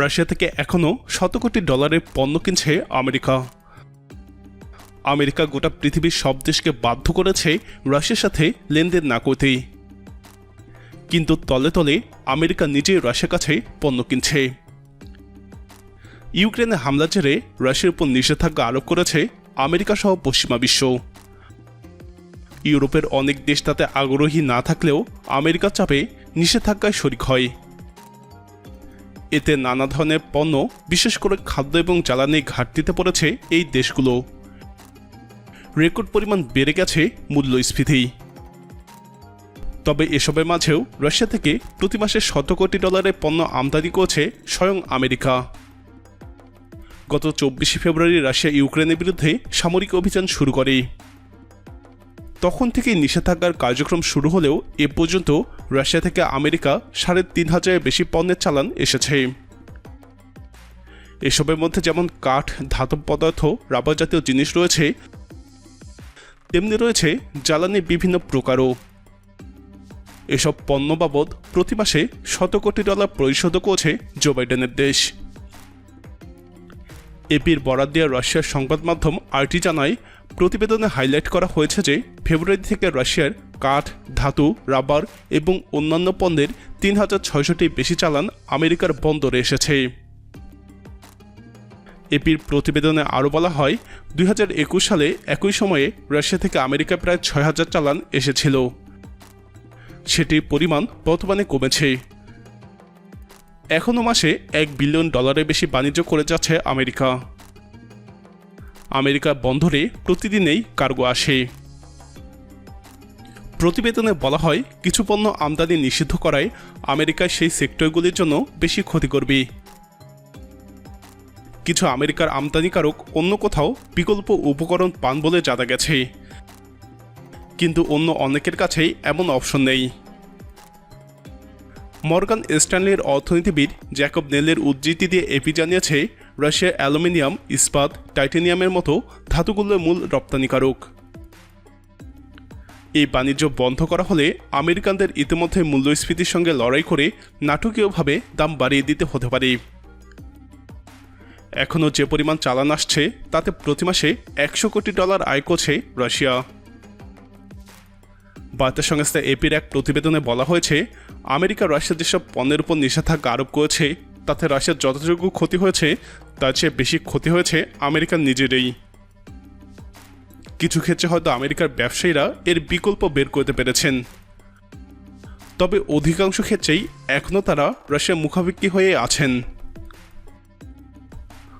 Russia থেকে এখনও শত কোটি ডলারের পণ্য কিনছে আমেরিকা। আমেরিকা গোটা পৃথিবীর সব দেশকে বাধ্য করেছে রাশিয়ার সাথে লেনদেন না করতেই কিন্তু তলে তলে আমেরিকা নিজেই রাশিয়ার কাছে পণ্য কিনছে। ইউক্রেনে হামলা জেরে রাশিয়ার উপর নিষেধাজ্ঞা আরোপ করেছে আমেরিকা সহ পশ্চিমা বিশ্ব। ইউরোপের অনেক দেশ তাতে আগ্রহী না থাকলেও আমেরিকার চাপে নিষেধাজ্ঞায় শরিক হয়। এতে নানা ধরনের পণ্য, বিশেষ করে খাদ্য এবং জ্বালানি ঘাটতিতে পড়েছে এই দেশগুলো। রেকর্ড পরিমাণ বেড়ে গেছে মূল্যস্ফীতি। তবে এসবের মাঝেও রাশিয়া থেকে প্রতি মাসে শত কোটি ডলারের পণ্য আমদানি করছে স্বয়ং আমেরিকা। গত চব্বিশে ফেব্রুয়ারি রাশিয়া ইউক্রেনের বিরুদ্ধে সামরিক অভিযান শুরু করে। তখন থেকেই নিষেধাজ্ঞার কার্যক্রম শুরু হলেও এ পর্যন্ত রাশিয়া থেকে আমেরিকা সাড়ে তিন হাজারের বেশি পণ্যের চালান এসেছে। এসবের মধ্যে যেমন কাঠ, ধাতব পদার্থ, রাবার জাতীয় জিনিস রয়েছে, তেমনি রয়েছে জ্বালানি বিভিন্ন প্রকারও। এসব পণ্য বাবদ প্রতি মাসে শত কোটি ডলার পরিশোধ করছে জো বাইডেনের দেশ। এপির বরাদ দেওয়া রাশিয়ার সংবাদ মাধ্যম আরটি জানায় প্রতিবেদনে হাইলাইট করা হয়েছে যে ফেব্রুয়ারি থেকে রাশিয়ার কাঠ, ধাতু, রাবার এবং অন্যান্য পণ্যের তিন হাজার ছয়শটি বেশি চালান আমেরিকার বন্দরে এসেছে। এপির প্রতিবেদনে আরও বলা হয়, দুই হাজার একুশ সালে একই সময়ে রাশিয়া থেকে আমেরিকা প্রায় ছয় হাজার চালান এসেছিল। সেটির পরিমাণ বর্তমানে কমেছে। এখনও মাসে এক বিলিয়ন ডলারের বেশি বাণিজ্য করে যাচ্ছে আমেরিকা। আমেরিকা বন্দরে প্রতিদিনেই কার্গো আসে। প্রতিবেদনে বলা হয়, কিছু পণ্য আমদানি নিষিদ্ধ করায় আমেরিকায় সেই সেক্টরগুলির জন্য বেশি ক্ষতি করবে কিছু আমেরিকার আমদানিকারক অন্য কোথাও বিকল্প উপকরণ পান বলে জানা গেছে। কিন্তু অন্য অনেকের কাছেই এমন অপশন নেই। মর্গান স্ট্যানলির অর্থনীতিবিদ জ্যাকব নেলের উদ্ধৃতি দিয়ে এপি জানিয়েছে রাশিয়া অ্যালুমিনিয়াম, ইস্পাত, টাইটেনিয়ামের মতো ধাতুগুলোর মূল রপ্তানিকারক। এই বাণিজ্য বন্ধ করা হলে আমেরিকানদের ইতিমধ্যে মূল্যস্ফীতির সঙ্গে লড়াই করে নাটকীয়ভাবে দাম বাড়িয়ে দিতে হতে পারে। এখনও যে পরিমাণ চালান আসছে, তাতে প্রতি মাসে একশো কোটি ডলার আয় করছে রাশিয়া। বার্তা সংস্থা এপির এক প্রতিবেদনে বলা হয়েছে, আমেরিকা রাশিয়া যেসব পণ্যের উপর নিষেধাজ্ঞা আরোপ করেছে তাতে রাশিয়ার যতটুকু ক্ষতি হয়েছে, তার চেয়ে বেশি ক্ষতি হয়েছে আমেরিকার নিজেরই। কিছু ক্ষেত্রে হয়তো আমেরিকার ব্যবসায়ীরা এর বিকল্প বের করতে পেরেছেন। তবে অধিকাংশ ক্ষেত্রেই এখনও তারা রাশিয়ার মুখাভিক্ষি হয়ে আছেন।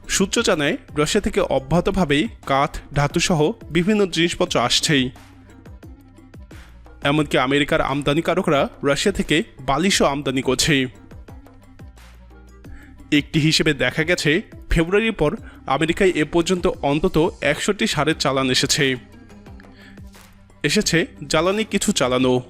সূত্র জানায়, রাশিয়া থেকে অব্যাহতভাবেই কাঠ, ধাতুসহ বিভিন্ন জিনিসপত্র আসছেই। এমনকি আমেরিকার আমদানিকারকরা রাশিয়া থেকে বালিশও আমদানি করছে। একটি হিসেবে দেখা গেছে, ফেব্রুয়ারির পর আমেরিকায় এ পর্যন্ত অন্তত একশোটি সারের চালান এসেছে। এসেছে জ্বালানি কিছু চালানো।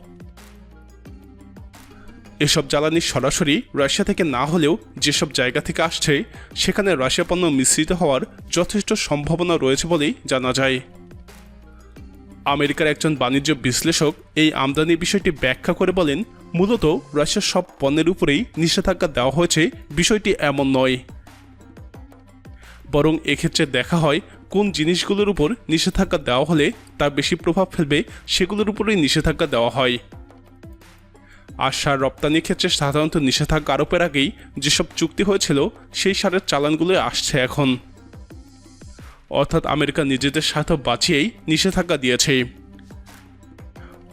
এসব জ্বালানি সরাসরি রাশিয়া থেকে না হলেও যেসব জায়গা থেকে আসছে, সেখানে রাশিয়া পণ্য মিশ্রিত হওয়ার যথেষ্ট সম্ভাবনা রয়েছে বলেই জানা যায়। আমেরিকার একজন বাণিজ্য বিশ্লেষক এই আমদানি বিষয়টি ব্যাখ্যা করে বলেন মূলত রাশিয়ার সব পণ্যের উপরেই নিষেধাজ্ঞা দেওয়া হয়েছে, বিষয়টি এমন নয়। বরং এক্ষেত্রে দেখা হয় কোন জিনিসগুলোর উপর নিষেধাজ্ঞা দেওয়া হলে তা বেশি প্রভাব ফেলবে সেগুলোর উপরেই নিষেধাজ্ঞা দেওয়া হয়। আর সার রপ্তানির ক্ষেত্রে সাধারণত নিষেধাজ্ঞা আরোপের আগেই যেসব চুক্তি হয়েছিল, সেই সারের চালানগুলো আসছে এখন। অর্থাৎ আমেরিকা নিজেদের স্বার্থ বাঁচিয়েই নিষেধাজ্ঞা দিয়েছে।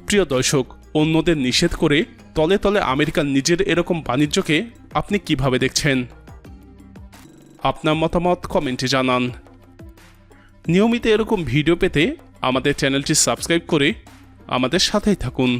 প্রিয় দর্শক অন্যদের নিষেধ করে তলে তলে আমেরিকার নিজের এরকম বাণিজ্যকে আপনি কীভাবে দেখছেন? আপনার মতামত কমেন্টে জানান। নিয়মিত এরকম ভিডিও পেতে আমাদের চ্যানেলটি সাবস্ক্রাইব করে আমাদের সাথেই থাকুন।